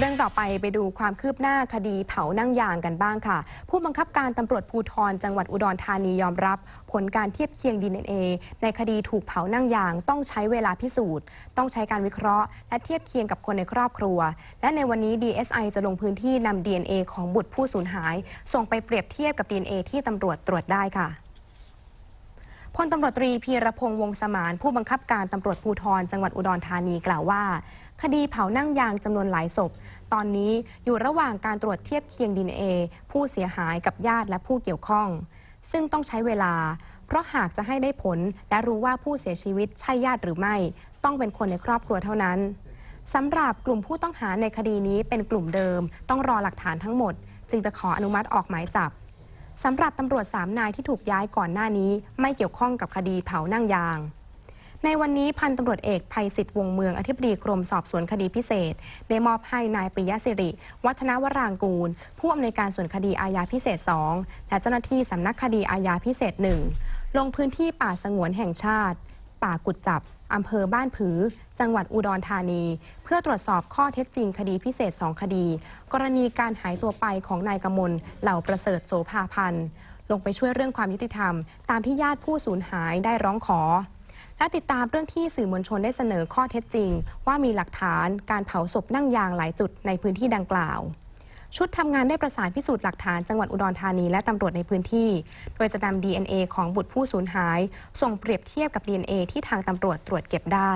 เรื่องต่อไปไปดูความคืบหน้าคดีเผานั่งยางกันบ้างค่ะ ผู้บังคับการตำรวจภูธรจังหวัดอุดรธานียอมรับ ผลการเทียบเคียง DNA ในคดีถูกเผานั่งยางต้องใช้เวลาพิสูจน์ ต้องใช้การวิเคราะห์ และเทียบเคียงกับคนในครอบครัว และในวันนี้ DSI จะลงพื้นที่นำ DNA ของบุตรผู้สูญหาย ส่งไปเปรียบเทียบกับ DNA ที่ตำรวจตรวจได้ค่ะ พลตำรวจตรีพีรพงษ์วงศ์สมาน ผู้บังคับการตำรวจภูธรจังหวัดอุดรธานีกล่าวว่า คดีเผานั่งยางจำนวนหลายศพ ตอนนี้อยู่ระหว่างการตรวจเทียบเคียง DNA ผู้เสียหายกับญาติและผู้เกี่ยวข้อง ซึ่งต้องใช้เวลา เพราะหากจะให้ได้ผลและรู้ว่าผู้เสียชีวิตใช่ญาติหรือไม่ ต้องเป็นคนในครอบครัวเท่านั้นสำหรับกลุ่มผู้ต้องหาในคดีนี้เป็นกลุ่มเดิม ต้องรอหลักฐานทั้งหมด จึงจะขออนุมัติออกหมายจับ สำหรับตำรวจสามนายที่ถูกย้ายก่อนหน้านี้ ไม่เกี่ยวข้องกับคดีเผานั่งยาง ในวันนี้พันตำรวจเอกภัยสิทธิ์วงเมืองอธิบดีกรมสอบสวนคดีพิเศษ ได้มอบให้นายปิยสิริ วัฒนวรางกูล ผู้อำนวยการส่วนคดีอาญาพิเศษ 2 และเจ้าหน้าที่สำนักคดีอาญาพิเศษ 1 ลงพื้นที่ป่าสงวนแห่งชาติ ป่ากุดจับ อำเภอบ้านผือ จังหวัดอุดรธานี เพื่อตรวจสอบข้อเท็จจริงคดีพิเศษ 2 คดี กรณีการหายตัวไปของนายกมลเหล่าประเสริฐโสภาพันธ์ลงไปช่วยเรื่องความยุติธรรม ตามที่ญาติผู้สูญหายได้ร้องขอ และติดตามเรื่องที่สื่อมวลชนได้เสนอข้อเท็จจริง ว่ามีหลักฐานการเผาศพนั่งยางหลายจุดในพื้นที่ดังกล่าว ชุดทำงานได้ประสานพิสูจน์หลักฐานจังหวัดอุดรธานีและตำรวจในพื้นที่ โดยจะนำ DNA ของบุตรผู้สูญหาย ส่งเปรียบเทียบกับ DNA ที่ทางตำรวจตรวจเก็บได้